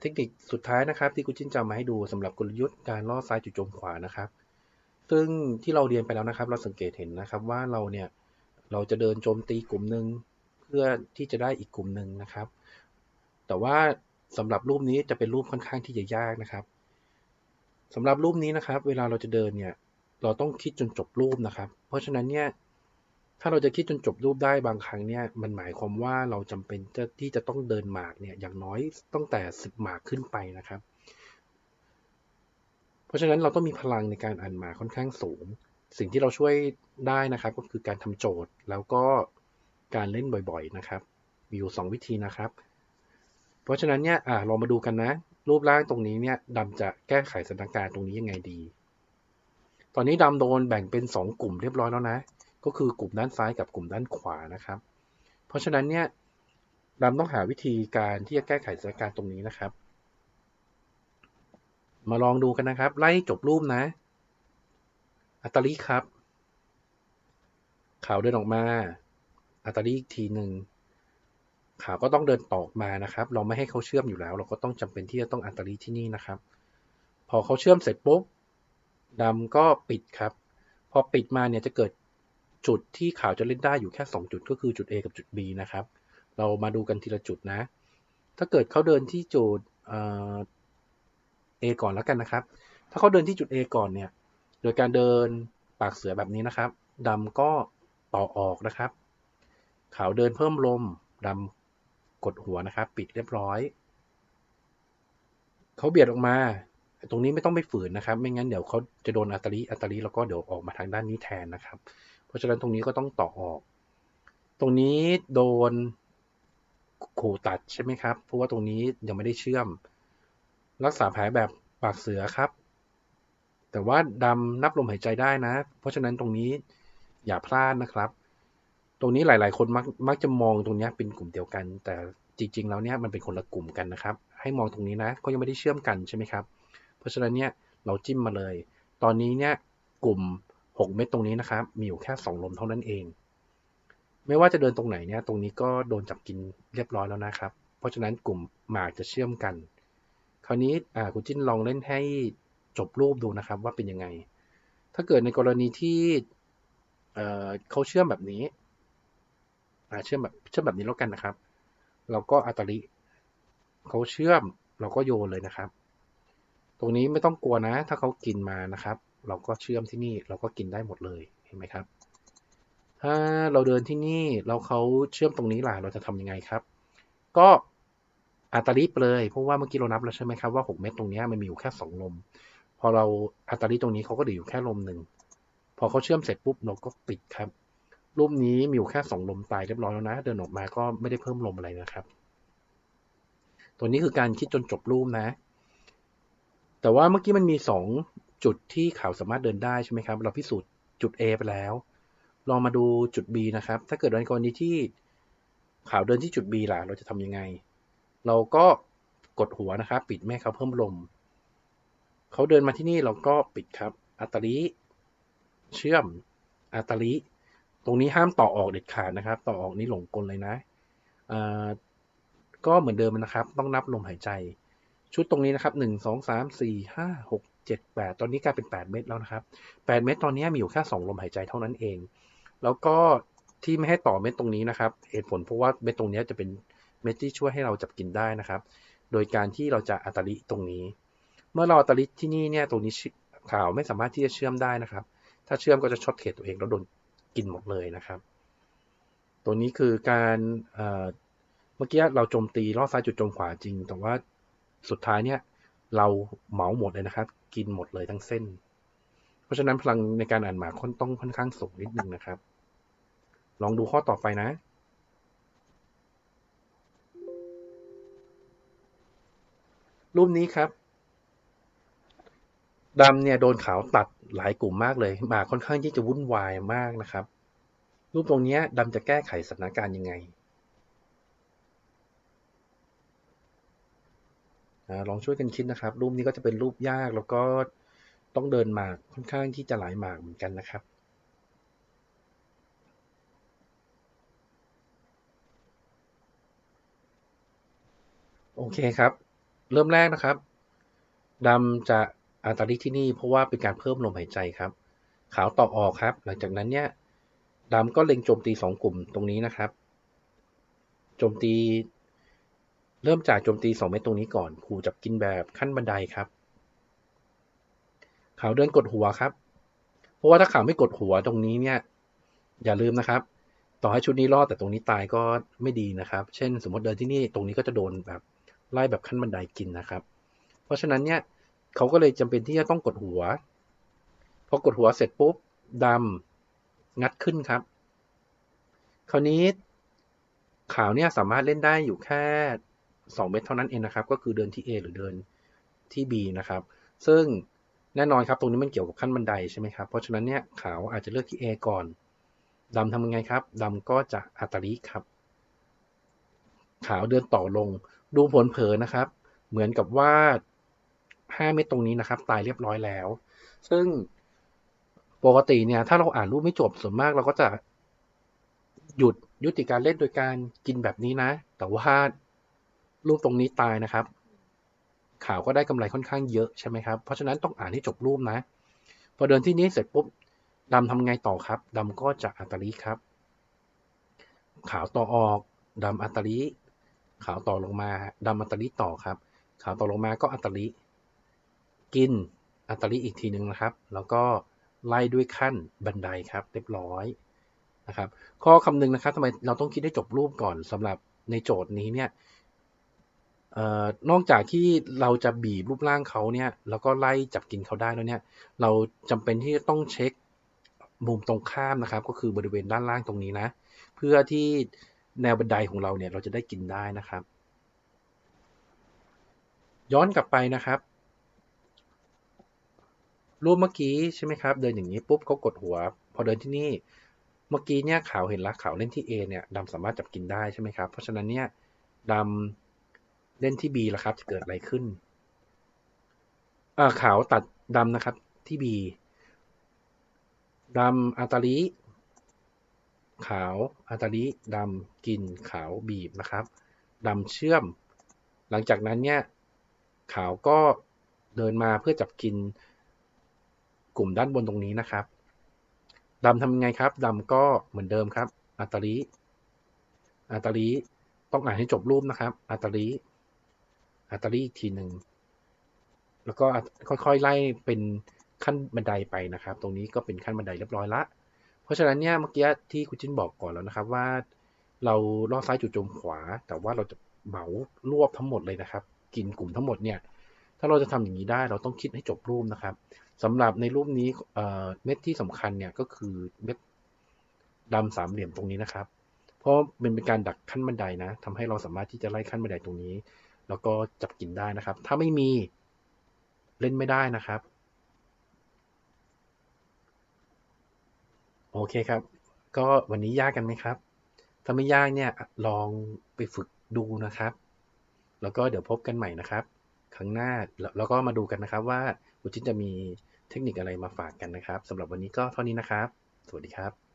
เทคนิคสุดท้ายนะครับ ที่คุจิ้นจะมาให้ดูสำหรับกลยุทธ์การล่อซ้ายจุดโจมขวานะครับ ซึ่งที่เราเรียนไปแล้วนะครับ เราสังเกตเห็นนะครับว่าเราเนี่ยเราจะเดินโจมตีกลุ่มหนึ่งเพื่อที่จะได้อีกกลุ่มหนึ่งนะครับ แต่ว่าสำหรับรูปนี้จะเป็นรูปค่อนข้างที่จะยากนะครับสำหรับรูปนี้นะครับ เวลาเราจะเดินเนี่ยเราต้องคิดจนจบรูปนะครับ เพราะฉะนั้นเนี่ย ถ้าเราจะคิดจนจบรูปได้บางครั้งเนี่ยมันหมายความว่าเราจำเป็นจะที่จะต้องเดินหมากเนี่ยอย่างน้อยตั้งแต่สิบหมากขึ้นไปนะครับ เพราะฉะนั้นเราต้องมีพลังในการอ่านหมากค่อนข้างสูง สิ่งที่เราช่วยได้นะครับ ก็คือการทำโจทย์แล้วก็การเล่นบ่อยๆนะครับ มีอยู่ 2 วิธีนะครับ เพราะฉะนั้นเนี่ยอ่าเรามาดูกันนะ รูปร่างตรงนี้เนี่ยดำจะแก้ไขสถานการณ์ตรงนี้ยังไงดี ตอนนี้ดำโดนแบ่งเป็น 2 กลุ่มเรียบร้อยแล้วนะ ก็คือกลุ่มด้านซ้ายกับกลุ่มด้านขวานะครับ เพราะฉะนั้นเนี่ยดำต้องหาวิธีการที่จะแก้ไขสถานการณ์ตรงนี้นะครับ มาลองดูกันนะครับ ไล่จบรูปนะ อัตลีครับขาวเดินออกมา อัตลีอีกทีหนึ่งขาวก็ต้องเดินต่อมานะครับ เราไม่ให้เขาเชื่อมอยู่แล้ว เราก็ต้องจำเป็นที่จะต้องอัตลีที่นี่นะครับ พอเขาเชื่อมเสร็จปุ๊บดำก็ปิดครับ พอปิดมาเนี่ยจะเกิด จุดที่ข่าวจะเล่นได้อยู่แค่ 2 จุดก็คือจุด A กับจุด B นะครับ เรามาดูกันทีละจุดนะ ถ้าเกิดเขาเดินที่จุดเอ่อ A ก่อนแล้วกันนะครับ ถ้าเขาเดินที่จุด A ก่อนเนี่ย โดยการเดินปากเสือแบบนี้นะครับดำก็ต่อออกนะครับ ขาวเดินเพิ่มลมดำกดหัวนะครับ ปิดเรียบร้อย เขาเบียดออกมา ตรงนี้ไม่ต้องไปฝืนนะครับ ไม่งั้นเดี๋ยวเขาจะโดนอัตลีอัตลีแล้วก็เดี๋ยวออกมาทางด้านนี้แทนนะครับ เพราะฉะนั้นตรงนี้ก็ต้องต่อออก ตรงนี้โดนขู่ตัดใช่ไหมครับ เพราะว่าตรงนี้ยังไม่ได้เชื่อม รักษาแผลแบบปากเสือครับ แต่ว่าดำนับลมหายใจได้นะ เพราะฉะนั้นตรงนี้อย่าพลาดนะครับ ตรงนี้หลาย ๆ คนมักมักจะมองตรงนี้เป็นกลุ่มเดียวกัน แต่จริง ๆ แล้วเนี่ยมันเป็นคนละกลุ่มกันนะครับ ให้มองตรงนี้นะก็ยังไม่ได้เชื่อมกันใช่ไหมครับ เพราะฉะนั้นเนี่ยเราจิ้มมาเลย ตอนนี้เนี่ยกลุ่ม 6 เม็ดตรงนี้นะครับ มีอยู่แค่ 2 ลมเท่านั้นเอง ไม่ว่าจะเดินตรงไหนเนี่ย ตรงนี้ก็โดนจับกินเรียบร้อยแล้วนะครับ เพราะฉะนั้นกลุ่มหมากจะเชื่อมกัน คราวนี้คุณจิ้นลองเล่นให้จบรูปดูนะครับว่าเป็นยังไง ถ้าเกิดในกรณีที่เเขาเชื่อมแบบนี้เชื่อมแบบเชื่อมแบบนี้แล้วกันนะครับ เราก็อัตริเขาเชื่อมเราก็โยนเลยนะครับ ตรงนี้ไม่ต้องกลัวนะ ถ้าเขากินมานะครับ เราก็เชื่อมที่นี่เราก็กินได้หมดเลยเห็นไหมครับ ถ้าเราเดินที่นี่แล้วเขาเชื่อมตรงนี้ล่ะเราจะทำยังไงครับ ก็อัตราลิไปเลยเพราะว่าเมื่อกี้เรานับแล้วใช่ไหมครับว่า 6 เม็ดตรงนี้มันมีอยู่แค่ 2 ลม พอเราอัตราลิตรงนี้เขาก็เหลืออยู่แค่ลมหนึ่งพอเขาเชื่อมเสร็จปุ๊บเราก็ปิดครับรูปนี้มีอยู่แค่ 2 ลมตายเรียบร้อยแล้วนะ เดินออกมาก็ไม่ได้เพิ่มลมอะไรนะครับ ตัวนี้คือการคิดจนจบรูปนะ แต่ว่าเมื่อกี้มันมี 2 จุดที่ขาวสามารถเดินได้ใช่ไหมครับ เราพิสูจน์จุด A ไปแล้ว ลองมาดูจุด B นะครับ ถ้าเกิดในกรณีที่ขาวเดินที่จุด B ล่ะ เราจะทำยังไง เราก็กดหัวนะครับ ปิดแม่เขาเพิ่มลม เขาเดินมาที่นี่เราก็ปิดครับ อัตาลีเชื่อม อัตาลีตรงนี้ห้ามต่อออกเด็ดขาดนะครับ ต่อออกนี่หลงกลเลยนะก็เหมือนเดิมนะครับ ต้องนับลมหายใจ ชุดตรงนี้นะครับหนึ่งสองสามสี่ห้าหก เจ็ดแปดตอนนี้กลายเป็นแปดเม็ดแล้วนะครับแปดเม็ดตอนนี้มีอยู่แค่สองลมหายใจเท่านั้นเอง แล้วก็ที่ไม่ให้ต่อเม็ดตรงนี้นะครับเหตุผลเพราะว่าเม็ดตรงนี้จะเป็นเม็ดที่ช่วยให้เราจับกินได้นะครับ โดยการที่เราจะอัตลิตรงนี้ เมื่อเราอัตลิที่นี่เนี่ยตรงนี้ข่าวไม่สามารถที่จะเชื่อมได้นะครับ ถ้าเชื่อมก็จะช็อตเขตตัวเองแล้วโดนกินหมดเลยนะครับ ตัวนี้คือการเมื่อกี้เราโจมตีล่อซ้ายจุดโจมขวาจริง แต่ว่าสุดท้ายเนี่ย เราเหมาหมดเลยนะครับ กินหมดเลยทั้งเส้น เพราะฉะนั้นพลังในการอ่านหมากต้องค่อนข้างสูงนิดนึงนะครับ ลองดูข้อต่อไปนะรูปนี้ครับดำเนี่ยโดนขาวตัดหลายกลุ่มมากเลยหมาค่อนข้างที่จะวุ่นวายมากนะครับ รูปตรงนี้ดำจะแก้ไขสถานการณ์ยังไง ลองช่วยกันคิดนะครับ รูปนี้ก็จะเป็นรูปยากแล้วก็ต้องเดินหมากค่อนข้างที่จะหลายหมากเหมือนกันนะครับ โอเคครับ เริ่มแรกนะครับดำจะอาตาลิที่นี่เพราะว่าเป็นการเพิ่มลมหายใจครับ ขาวต่อออกครับ หลังจากนั้นเนี่ยดำก็เล็งโจมตีสองกลุ่มตรงนี้นะครับ โจมตี เริ่มจากโจมตีสองเม็ดตรงนี้ก่อนขู่จับกินแบบขั้นบันไดครับขาวเดินกดหัวครับ เพราะว่าถ้าขาวไม่กดหัวตรงนี้เนี่ย อย่าลืมนะครับ ต่อให้ชุดนี้รอดแต่ตรงนี้ตายก็ไม่ดีนะครับ เช่น สมมติเดินที่นี่ตรงนี้ก็จะโดนแบบไล่แบบขั้นบันไดกินนะครับ เพราะฉะนั้นเนี่ยเขาก็เลยจำเป็นที่จะต้องกดหัว พอกดหัวเสร็จปุ๊บดำงัดขึ้นครับ คราวนี้ขาวเนี่ยสามารถเล่นได้อยู่แค่ 2 เม็ดเท่านั้นเองนะครับ ก็คือเดินที่ A หรือเดินที่ B นะครับ ซึ่งแน่นอนครับตรงนี้มันเกี่ยวกับขั้นบันไดใช่ไหมครับ เพราะฉะนั้นเนี่ยขาวอาจจะเลือกที่ A ก่อนดำทำยังไงครับดำก็จะอัตริครับ ขาวเดินต่อลง ดูผลเผลนะครับ เหมือนกับว่า 5 เม็ดตรงนี้นะครับ ตายเรียบร้อยแล้ว ซึ่งปกติเนี่ยถ้าเราอ่านรูปไม่จบส่วนมากเราก็จะหยุดยุติการเล่นโดยการกินแบบนี้นะ แต่ว่า รูปตรงนี้ตายนะครับ ข่าวก็ได้กำไรค่อนข้างเยอะใช่ไหมครับเพราะฉะนั้นต้องอ่านให้จบรูปนะ พอเดินที่นี้เสร็จปุ๊บดำทำไงต่อครับดำก็จะอัตริครับ ขาวต่อออกดำอัตริขาวต่อลงมาดำอัตริต่อครับ ขาวต่อลงมาก็อัตริกินอัตริอีกทีหนึ่งนะครับ แล้วก็ไล่ด้วยขั้นบันไดครับ เรียบร้อยนะครับ ข้อคำนึงนะครับทำไมเราต้องคิดให้จบรูปก่อนสำหรับในโจทย์นี้เนี่ย นอกจากที่เราจะบีบรูปร่างเขาเนี่ยแล้วก็ไล่จับกินเขาได้แล้วเนี่ย เราจำเป็นที่จะต้องเช็คมุมตรงข้ามนะครับ ก็คือบริเวณด้านล่างตรงนี้นะ เพื่อที่แนวบันไดของเราเนี่ยเราจะได้กินได้นะครับ ย้อนกลับไปนะครับ รูปเมื่อกี้ใช่ไหมครับ เดินอย่างนี้ปุ๊บเขากดหัว พอเดินที่นี่เมื่อกี้เนี่ยขาวเห็นละขาวเล่นที่ A เนี่ยดำสามารถจับกินได้ใช่ไหมครับ เพราะฉะนั้นเนี่ยดำ เล่นที่ B ละครับ จะเกิดอะไรขึ้นอ่าขาวตัดดำนะครับที่ B ดำอาตาลิขาวอาตาลิดำกินขาวบีบนะครับดำเชื่อม หลังจากนั้นเนี่ยขาวก็เดินมาเพื่อจับกินกลุ่มด้านบนตรงนี้นะครับดำทำยังไงครับดำก็เหมือนเดิมครับอาตาลิอาตาลิต้องอ่านให้จบรูปนะครับอาตาลิ อาตาลิอีกทีหนึ่งแล้วก็ค่อยๆไล่เป็นขั้นบันไดไปนะครับ ตรงนี้ก็เป็นขั้นบันไดเรียบร้อยละ เพราะฉะนั้นเนี่ยเมื่อกี้ที่คุณจินบอกก่อนแล้วนะครับว่า เราล่อซ้ายจู่โจมขวา แต่ว่าเราจะเหมารวบทั้งหมดเลยนะครับ กินกลุ่มทั้งหมดเนี่ย ถ้าเราจะทำอย่างนี้ได้เราต้องคิดให้จบรูปนะครับสำหรับในรูปนี้เม็ดที่สำคัญเนี่ยก็คือเม็ดดำสามเหลี่ยมตรงนี้นะครับ เพราะมันเป็นการดักขั้นบันไดนะทำให้เราสามารถที่จะไล่ขั้นบันไดตรงนี้ แล้วก็จับกินได้นะครับ ถ้าไม่มีเล่นไม่ได้นะครับ โอเคครับ ก็วันนี้ยากกันไหมครับ ถ้าไม่ยากเนี่ยลองไปฝึกดูนะครับ แล้วก็เดี๋ยวพบกันใหม่นะครับ ครั้งหน้าแล้วก็มาดูกันนะครับว่าคุจินจะมีเทคนิคอะไรมาฝากกันนะครับสำหรับวันนี้ก็เท่านี้นะครับ สวัสดีครับ